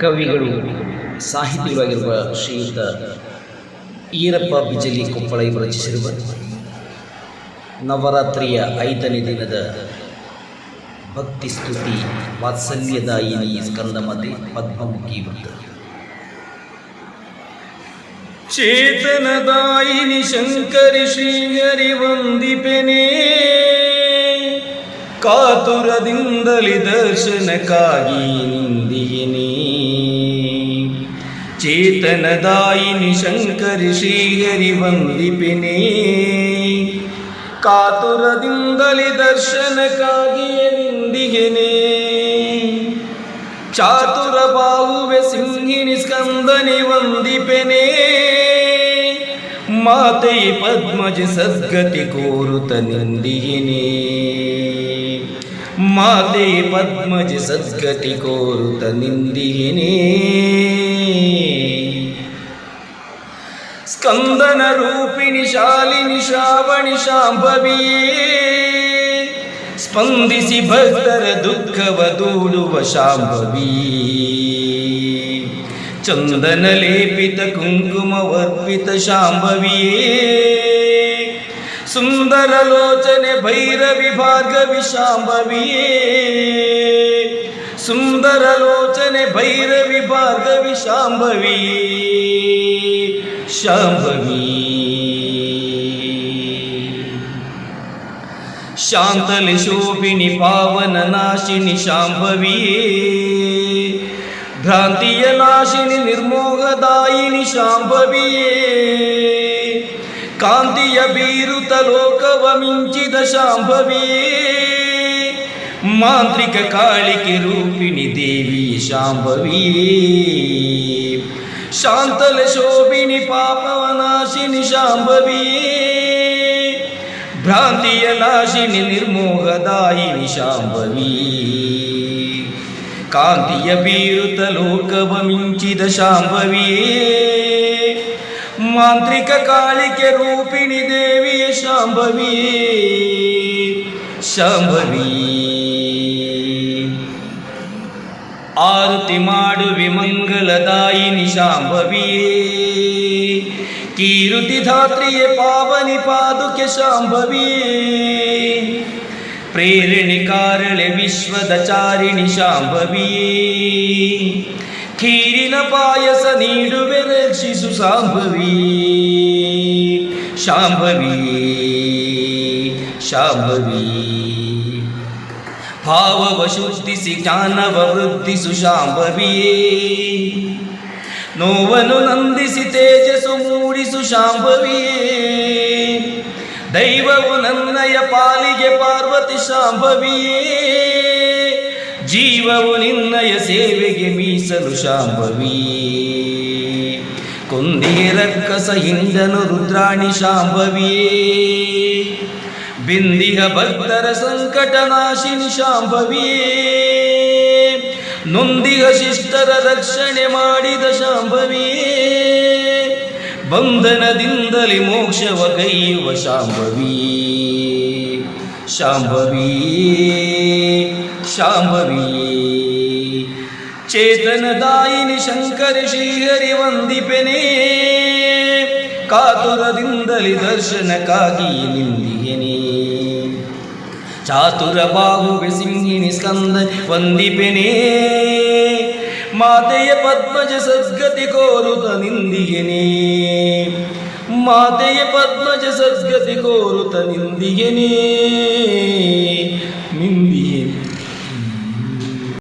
ಕವಿಗಳು, ಸಾಹಿತಿಗಳಾಗಿರುವ ಶ್ರೀಯುತ ಈರಪ್ಪ ಬಿಜಲಿ ಕೊಪ್ಪಳ ಇವರು ರಚಿಸಿರುವ ನವರಾತ್ರಿಯ ಐದನೇ ದಿನದ ಭಕ್ತಿ ಸ್ತುತಿ ವಾತ್ಸಲ್ಯದಾಯಿನಿ ಸ್ಕಂದಮತೆ ಪದ್ಮಮುಖಿ ವೃತ್ತ ಚೇತನದಾಯಿನಿ ಶಂಕರಿ ಶ್ರೀಹರಿ ವಂದಿಪೆನೆ, ಕಾತುರದಿಂದಲಿ ದರ್ಶನಕ್ಕಾಗಿ ನಿಂದಿಯೇನೆ ಚೇತನದಾಯಿನಿ ಶಂಕರಿ ಶ್ರೀಹರಿ ವಂದಿಪೆನೆ. ಕಾತುರದಿಂದಲೇ ದರ್ಶನಕ್ಕಾಗಿಯೇ ನಿಂದಿಗೆನೆ. ಚಾತುರ ಬಾಹುವೆ ಸಿಂಹಿನಿ ಸ್ಕಂದನಿ ವಂದಿಪೆನೆ. ಮಾತೆ ಪದ್ಮಜ ಸದ್ಗತಿ ಕೋರುತ ನಿಂದಿಹಿನೇ ಮಾತೆ ಪದ್ಮಜ ಸದ್ಗತಿ ಕೋರುತ ನಿಂದಿಹಿನೇ ಸ್ಕಂದನ ರೂಪಿಣಿ ಶಾಲಿನಿ ಶ್ರಾವಣಿ ಶಾಂಭವಿಯೇ. ಸ್ಪಂದಿಸಿ ಭಕ್ತರ ದುಃಖವ ದೂಡುವ ಶಾಂಭವಿ ಚಂದನ ಲೇಪಿತ ಕುಂಕುಮ ಕುಂಕುಮವರ್ಪಿತ ಶಾಂಭವಿಯೇ. ಸುಂದರ ಲೋಚನೆ ಭೈರವಿ ಭಾರ್ಗವಿ ಶಾಂಭವಿಯೇ ಸುಂದರ ಲೋಚನೆ ಭೈರವಿ ಭಾರ್ಗವಿ ಶಾಂಭವಿಯೇ ಶಾಂಭವಿ ಶಾಂತಲಿ ಶೋಭಿನಿ ಪಾವನ ನಾಶಿನಿ ಶಾಂಭವಿಯೇ ಭ್ರಾಂತಿಯ ನಾಶಿನಿ ನಿರ್ಮೋಹದಾಯಿನಿ ಶಾಂಭವಿಯೇ ಕಾಂತಿಯ ಬೀರುತ ಲೋಕವ ಮಿಂಚಿದ ಶಾಂಭವಿ. ಮಾಂತ್ರಿಕ ಕಾಳಿಕೆ ರೂಪಿಣಿ ದೇವಿ ಶಾಂಭವಿ. ಶಾಂತಲ ಶೋಭಿನಿ ಪಾಪವ ಶಾಂಭವಿ. ಭ್ರಾಂತಿಯ ನಾಶಿನಿ ನಿರ್ಮೋಹದಾಯಿನಿ ಶಾಂಭವಿ. ಕಾಂತಿಯ ಬೀರುತ ಲೋಕವ ಮಿಂಚಿದ ಶಾಂಭವಿಯೇ ಮಾಂತ್ರಿಕ ಕಾಳಿಕೆ ರೂಪಿಣಿ ದೇವಿಯ ಶಾಂಭವಿಯೇ ಶಾಂಭವಿ ಆರತಿ ಮಾಡುವಿ ಮಂಗಲದಾಯಿನಿ ಶಾಂಭವಿಯೇ ಕೀರುತಿ ಧಾತ್ರಿಯೇ ಪಾವನಿ ಪಾದುಕೆ ಶಾಂಭವಿಯೇ ಪ್ರೇರಣಿ ಕಾರಳೆ ಖೀರಿನ ಪಾಯಸ ನೀಡುವೆ ರಕ್ಷಿಸು ಶಾಂಭವಿ. ಶಾಂಭವಿ ಶಾಂಭವಿ. ಭಾವವ ಶುದ್ಧಿಸಿ ಜ್ಞಾನವ ವೃದ್ಧಿಸು ಶಾಂಭವಿಯೇ. ನೋವನ್ನು ನಂದಿಸಿ, ತೇಜಸ್ಸು ಮೂಡಿಸು ಶಾಂಭವಿಯೇ. ದೈವವು ನನ್ನಯ ಪಾಲಿಗೆ ಪಾರ್ವತಿ ಶಾಂಭವಿಯೇ. ಜೀವವು ನಿನ್ನಯ ಸೇವೆಗೆ ಮೀಸಲು ಶಾಂಭವಿ ಕೊಂದಿಗೆ ರಕ್ಕಸ ಹಿಂದನು ರುದ್ರಾಣಿ ಶಾಂಭವಿಯೇ ಬಿಂದಿಗ ಭಕ್ತರ ಸಂಕಟ ನಾಶಿನಿ ಶಾಂಭವಿಯೇ ನೊಂದಿಗ ಶಿಷ್ಟರ ರಕ್ಷಣೆ ಮಾಡಿದ ಶಾಂಭವಿಯೇ ಬಂಧನದಿಂದಲೇ ಮೋಕ್ಷವ ಕೈಯುವ ಶಾಂಭವೀ ಶಾಂಭವಿಯೇ ಶಾಂಭವಿಯೇ ಚೇತನದಾಯಿನಿ ಶಂಕರಿ ಶ್ರೀಹರಿ ವಂದಿಪೆನೇ. ಕಾತುರದಿಂದಲಿ ದರ್ಶನಕ್ಕಾಗಿ ನಿಂದಿಗೆನೇ. ಚಾತುರ ಬಾಹುವೆ ಸಿಂಹಿಣಿ ಸ್ಕಂದ ವಂದಿಪೆನೇ. ಮಾತೆಯ ಪದ್ಮಜ ಸದ್ಗತಿ ಕೋರುತ ನಿಂದಿಗೆನೇ. ಮಾತೆಯ ಪದ್ಮಜ ಸದ್ಗತಿ ಕೋರುತ ನಿಂದಿಗೆನೇ.